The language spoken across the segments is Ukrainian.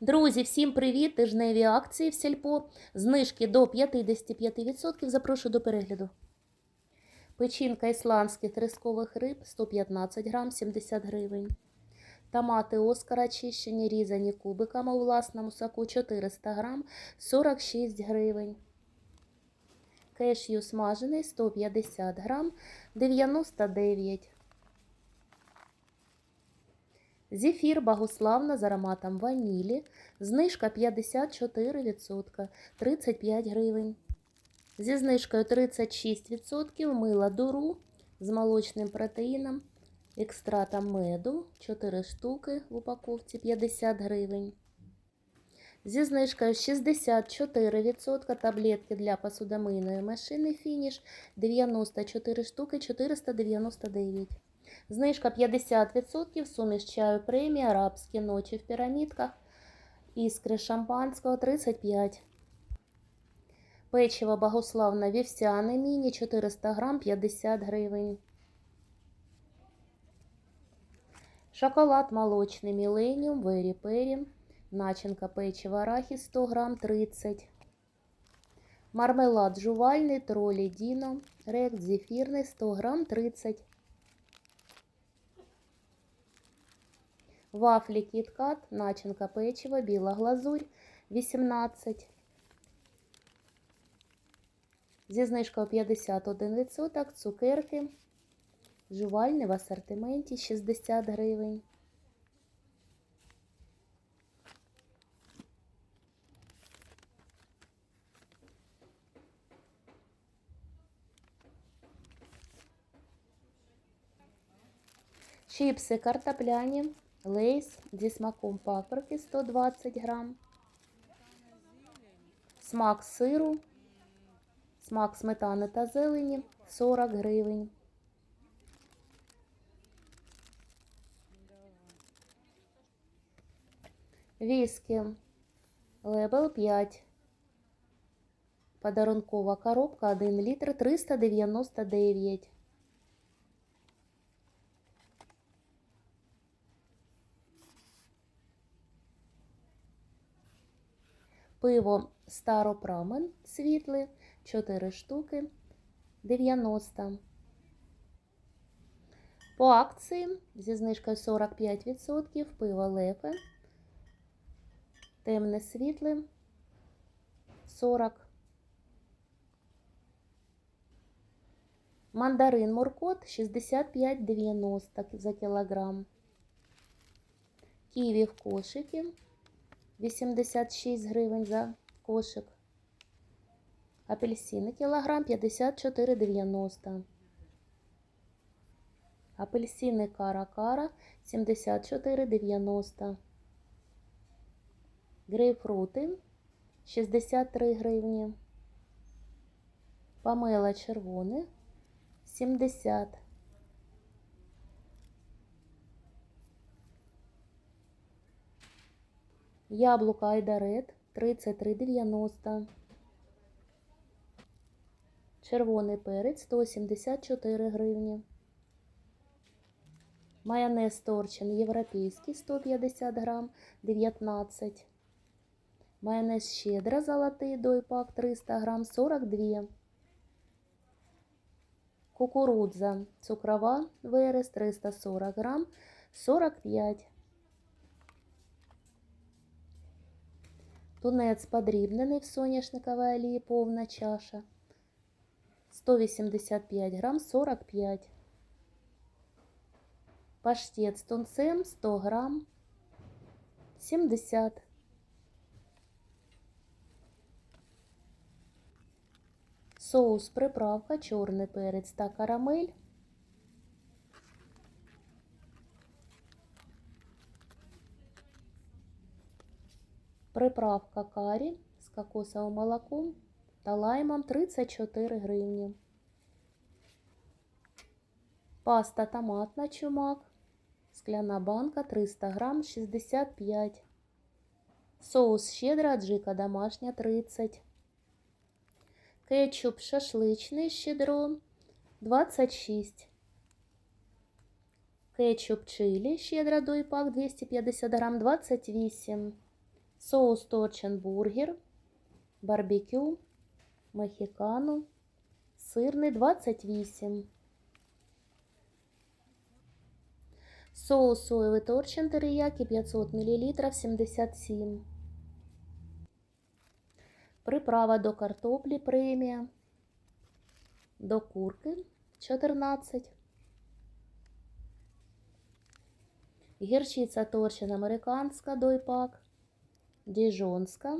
Друзі, всім привіт! Тижневі акції в сільпо. Знижки до 55%. Запрошую до перегляду. Печінка ісландських тріскових риб 115 грам 70 гривень. Томати Оскар очищені, різані кубиками у власному соку 400 грам 46 гривень. Кешю смажений 150 грам 99 Зефір Богославна з ароматом ванілі. Знижка 54%, 35 гривень. Зі знижкою 36% мила дуру з молочним протеїном, екстратом меду 4 штуки в упаковці 50 гривень. Зі знижкою 64% таблетки для посудомийної машини фініш 94 штуки 499 Знижка 50%, суміш чаю премія, арабські ночі в пірамідках, іскри шампанського 35. Печиво Богославна вівсяне міні 400 грам 50 гривень. Шоколад молочний Міленіум, Вері Пері, начинка печива арахіс 100 грам 30. Мармелад жувальний, тролі Діно, рект зефірний 100 грам 30. Вафлі Кіткат, начинка печива, біла глазурь 18. Зі знижкою 51%, цукерки, жувальні в асортименті 60 гривень. Чіпси картопляні, лейс зі смаком паприки 120 грам. Смак сиру, смак сметани та зелені 40 гривень. Віскі Лебел 5. Подарункова коробка 1 літр 399. Пиво Старопрамен світле 4 штуки 90. По акції зі знижкою 45% пиво Лепе. Темне світле 40. Мандарин Муркот 65,90 за кілограм. Ківі в кошики 86 гривень за кошик. Апельсини кілограм 54,90. Апельсини кара-кара 74,90. Грейпфрути 63 гривні. Памела червоне 70. Яблука Айдарет 33,90. Червоний перець 174 гривні. Майонез торчин європейський 150 грам 19. Майонез щедра золотий дойпак 300 грам 42. Кукурудза цукрова верес 340 грам 45. Тунець подрібнений в соняшниковій олії повна чаша. 185 грам 45. Паштет з тунцем 100 грам 70. Соус приправка, чорний перець та карамель. Приправка карі з кокосовим молоком та лаймом 34 гривні. Паста томатна чумак. Скляна банка 300 грам 65. Соус щедра аджика домашня 30. Кетчуп шашличний щедро 26. Кетчуп чилі щедра дойпак 250 грам 28. Соус торчин бургер, барбекю, мехікану, сирний 28. Соус соєвий торчин териякі 500 мл 77. Приправа до картоплі премія. До курки 14. Гірчиця торчин американська дойпак. Діжонська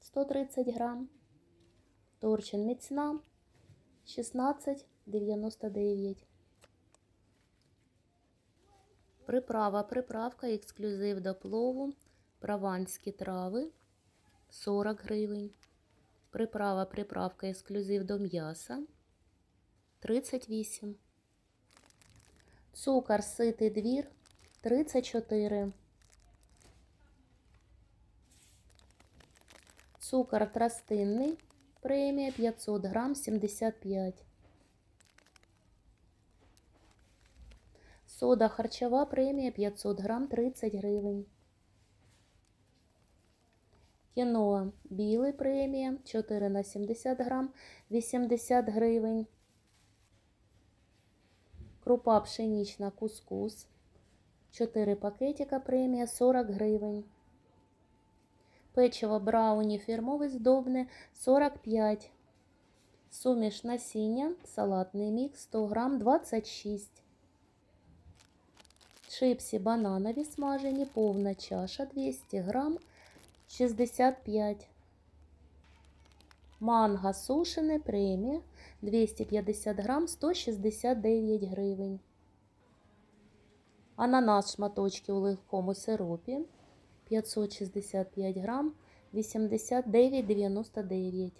130 грам. Торчин міцна 16,99. Приправа, приправка, ексклюзив до плову, прованські трави 40 гривень. Приправа, приправка, ексклюзив до м'яса 38. Цукор ситий двір 34. Цукор тростинний премія 500 грам 75. Сода харчова премія 500 грам 30 гривень. Кіноа білий премія 4 на 70 грам 80 гривень. Крупа пшенічна кускус 4 пакетика премія 40 гривень. Печиво брауні фірмове здобне 45. Суміш насіння, салатний мікс 100 грам 26. Чипсі бананові смажені, повна чаша 200 грам 65. Манго сушене премія 250 грам 169 гривень. Ананас шматочки у легкому сиропі 565 грам 89,99.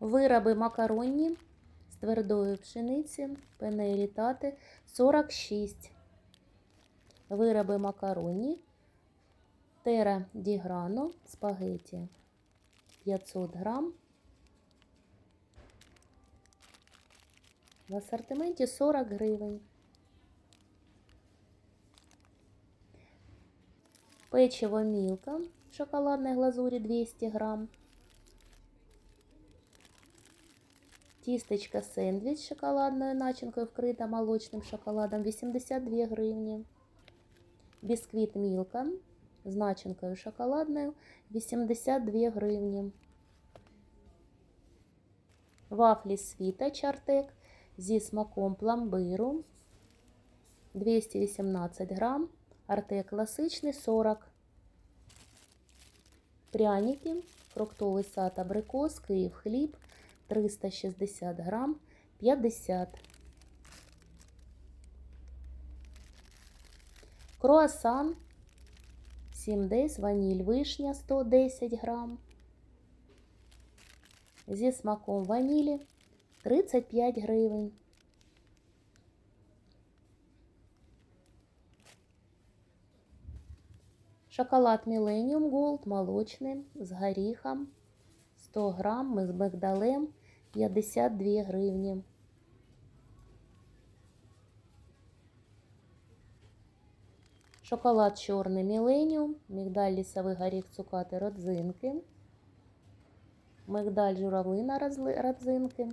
Вироби макаронні з твердої пшениці, пенелі тати 46. Вироби макаронні, тера діграно, спагеті 500 грам. В асортименті 40 гривень. Печиво Мілка в шоколадной глазури 200 грамм. Тістечка сендвіч з шоколадною начинкою вкрита молочним шоколадом 82 гривні. Бісквіт Мілка з начинкою шоколадною 82 гривні. Вафлі світа чартек зі смаком пломбиру 218 грам. Артек класичний 40. Пряники, фруктовий сад абрикос, Київ хліб 360 грам 50. Круасан 7 десь, ваніль вишня 110 грам. Зі смаком ванілі 35 гривень. Шоколад Millennium Gold молочний з горіхом. 100 грам з мигдалем 52 гривні. Шоколад чорний Millennium, мигдаль лісовий горіх цукати родзинки, мигдаль журавлина родзинки,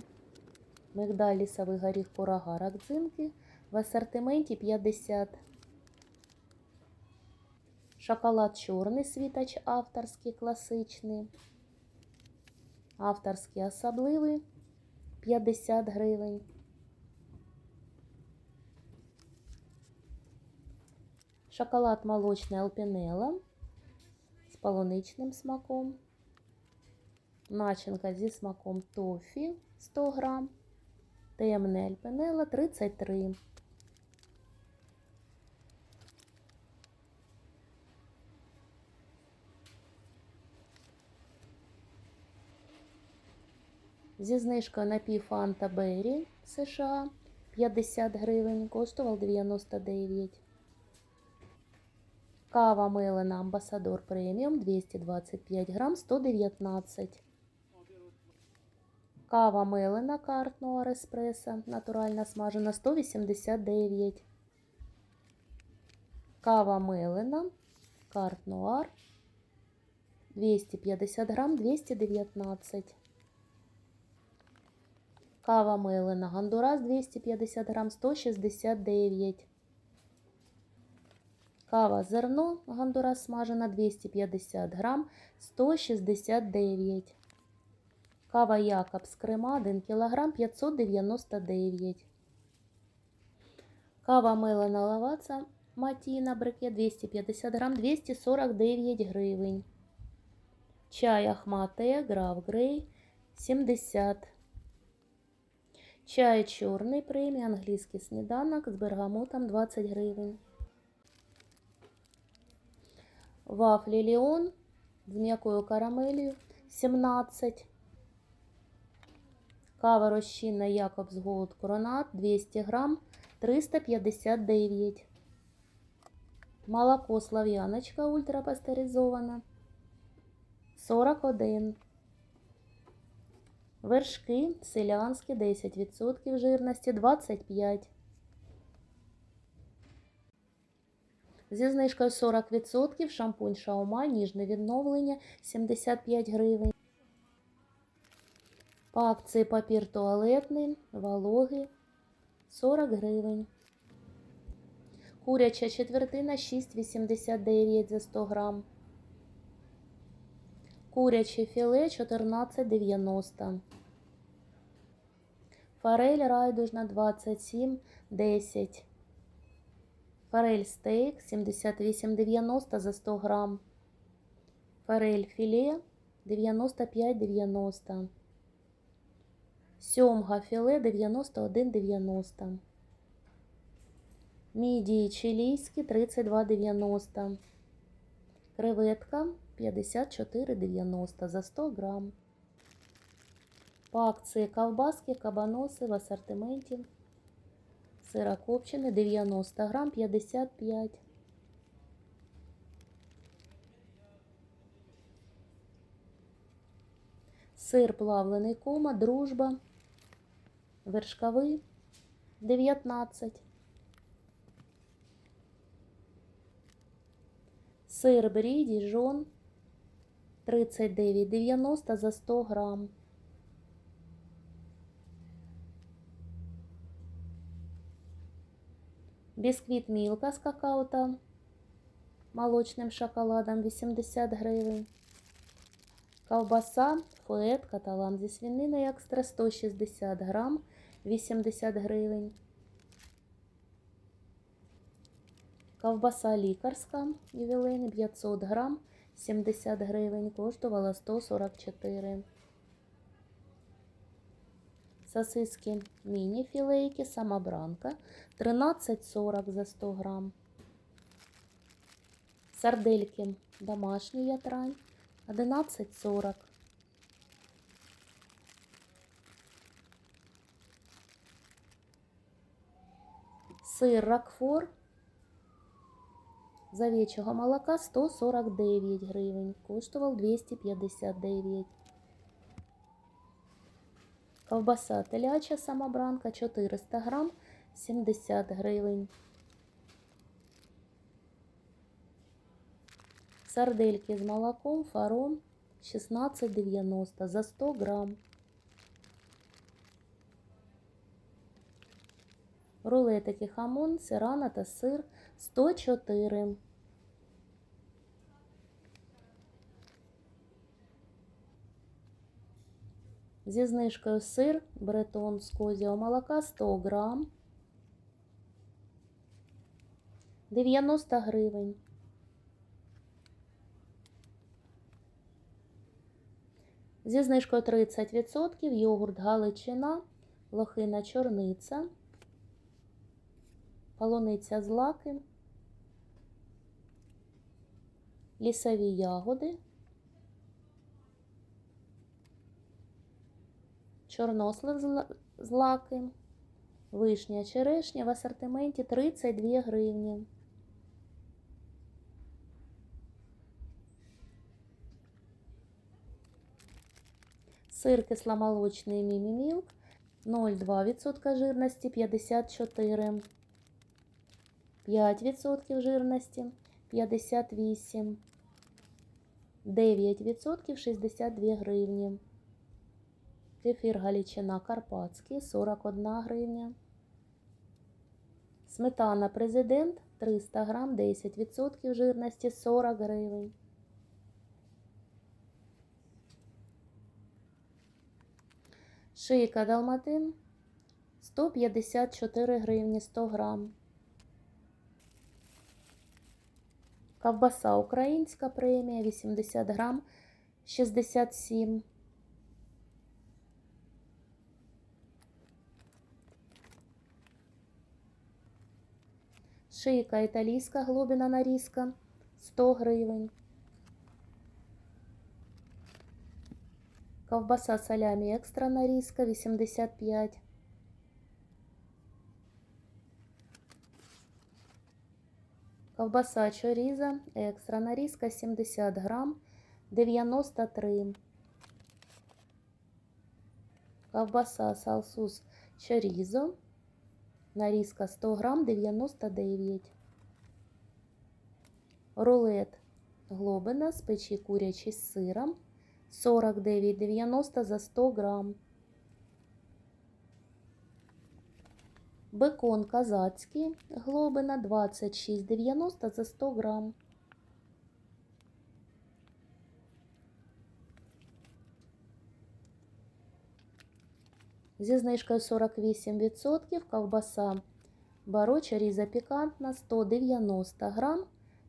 мигдаль лісовий горіх курага родзинки. В асортименті 50 Шоколад чорний світоч авторський класичний. Авторський особливий 50 гривень. Шоколад молочний Алпінела з полуничним смаком. Начинка зі смаком тофі 100 грам. Темне Альпінела 33 Зі знижкою напій Фанта Беррі США 50 гривень, коштував 99. Кава Мелена Амбасадор Преміум 225 грам 119. Кава Мелена Карт Нуар Еспресо натуральна смажена 189. Кава Мелена Карт Нуар 250 грам 219. Кава мелена Гондурас 250 грам 169. Кава зерно Гондурас смажена 250 грам 169. Кава Якобс Крема 1 кг 599. Кава мелена лаваца Матіна брикет 250 грам 249 гривень. Чай Ахмате Граф Грей 70. Чай чорний премій, англійський сніданок з бергамотом 20 гривень. Вафлі Ліон з м'якою карамелью 17. Кава розчинна Якобс Голд Коронат 200 грам 359. Молоко Слав'яночка ультрапастеризоване 41. Вершки селянські 10% жирності 25. Зі знижкою 40% шампунь Шаума ніжне відновлення 75 гривень. По акції папір туалетний, вологий 40 гривень. Куряча четвертина 6,89 за 100 грам. Куряче філе 14,90. Форель райдужна 27,10. Форель стейк 78,90 за 100 грам. Форель філе 95,90. Сьомга філе 91,90. Мідії чилійські 32,90. Креветка 54,90 за 100 грам. По акції ковбаски, кабаноси в асортименті. Сирокопчене 90 грам 55. Сир плавлений кома, дружба. Вершковий 19. Сир брі діжон 39,90 за 100 грам. Бісквіт Мілка з какао та молочним шоколадом 80 гривень. Ковбаса фует каталан зі свининою екстра 160 грам 80 гривень. Ковбаса лікарська ювілейна 500 грам 70 гривень, коштувала 144. Сосиски міні-філейки, самобранка 13,40 за 100 грам. Сардельки домашні ятрань 11,40. Сир Рокфор з овечого молока 149 гривень, коштував 259. Ковбаса теляча самобранка 400 грам 70 гривень. Сардельки з молоком фарон 16,90 за 100 грам. Рулетики хамон, сирана та сир 104. Зі знижкою сир бретон з козього молока 100 грам 90 гривень. Зі знижкою 30% йогурт Галичина, лохина чорниця, полуниця злаки, лісові ягоди, чорнослив зла- злаки, вишня черешня в асортименті 32 гривні. Сир кисломолочний мімімілк 0,2% жирності 54. 5% жирності 58. 9% 62 гривні. Кефір Галичина Карпатський 41 гривня. Сметана Президент 300 грам 10% жирності 40 гривень. Шийка Далматин 154 гривні 100 грам. Ковбаса українська премія 80 грам 67. Шийка італійська глобіна нарізка 100 гривень. Ковбаса салямі екстра нарізка 85. Ковбаса чоріза екстра нарізка 70 грам 93. Ковбаса салсус чорізо нарізка 100 грам 99. Рулет глобина з печі курячий з сиром 49,90 за 100 грам. Бекон казацький глобина 26,90 за 100 грам. Зі знижкою 48% ковбаса бароча різа пікантна 190 грам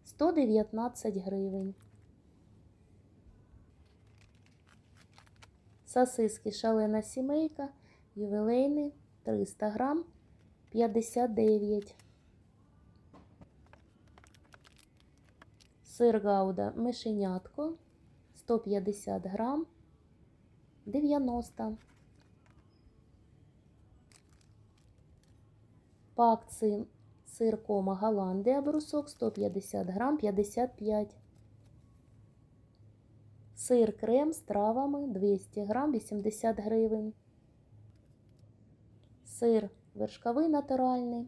119 гривень. Сосиски шалена сімейка, ювілейний 300 грам 59. Сир гауда мишенятко 150 грам 90. По акції сир кома Голландія брусок 150 грам 55. Сир крем з травами 200 грам 80 гривень. Сир вершковий натуральний.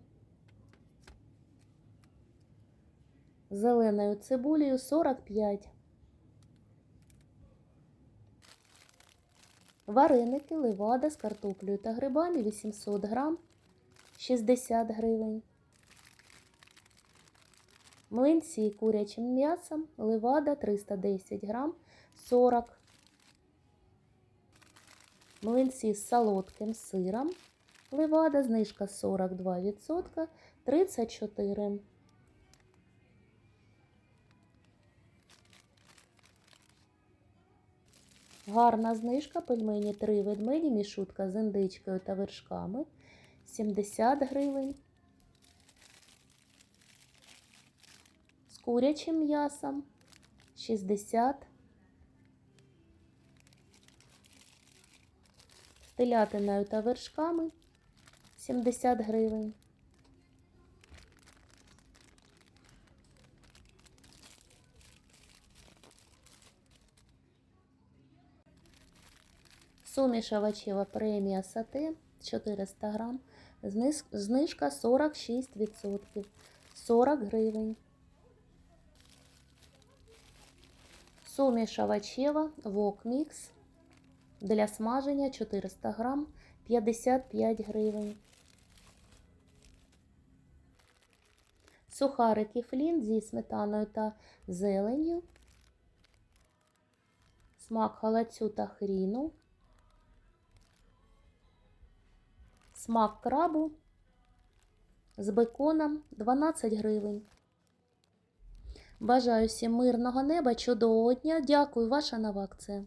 Зеленою цибулею 45. Вареники левада з картоплею та грибами 800 грам 60 гривень. Млинці курячим м'ясом левада 310 грам 40. Млинці з солодким сиром. Левада знижка 42%, 34. Гарна знижка пельмені 3 ведмеді, мішутка з індичкою та вершками 70 гривень. З курячим м'ясом 60 з телятиною та вершками 70 гривень. Суміш овочева премія сате 400 грам. Знижка 46%. 40 гривень. Суміш овочева Вок для смаження 400 грам 55 гривень. Сухарики флін зі сметаною та зеленню. Смак халацю та хріну. Смак крабу з беконом 12 гривень. Бажаю всім мирного неба, чудового дня. Дякую, ваша нова акція.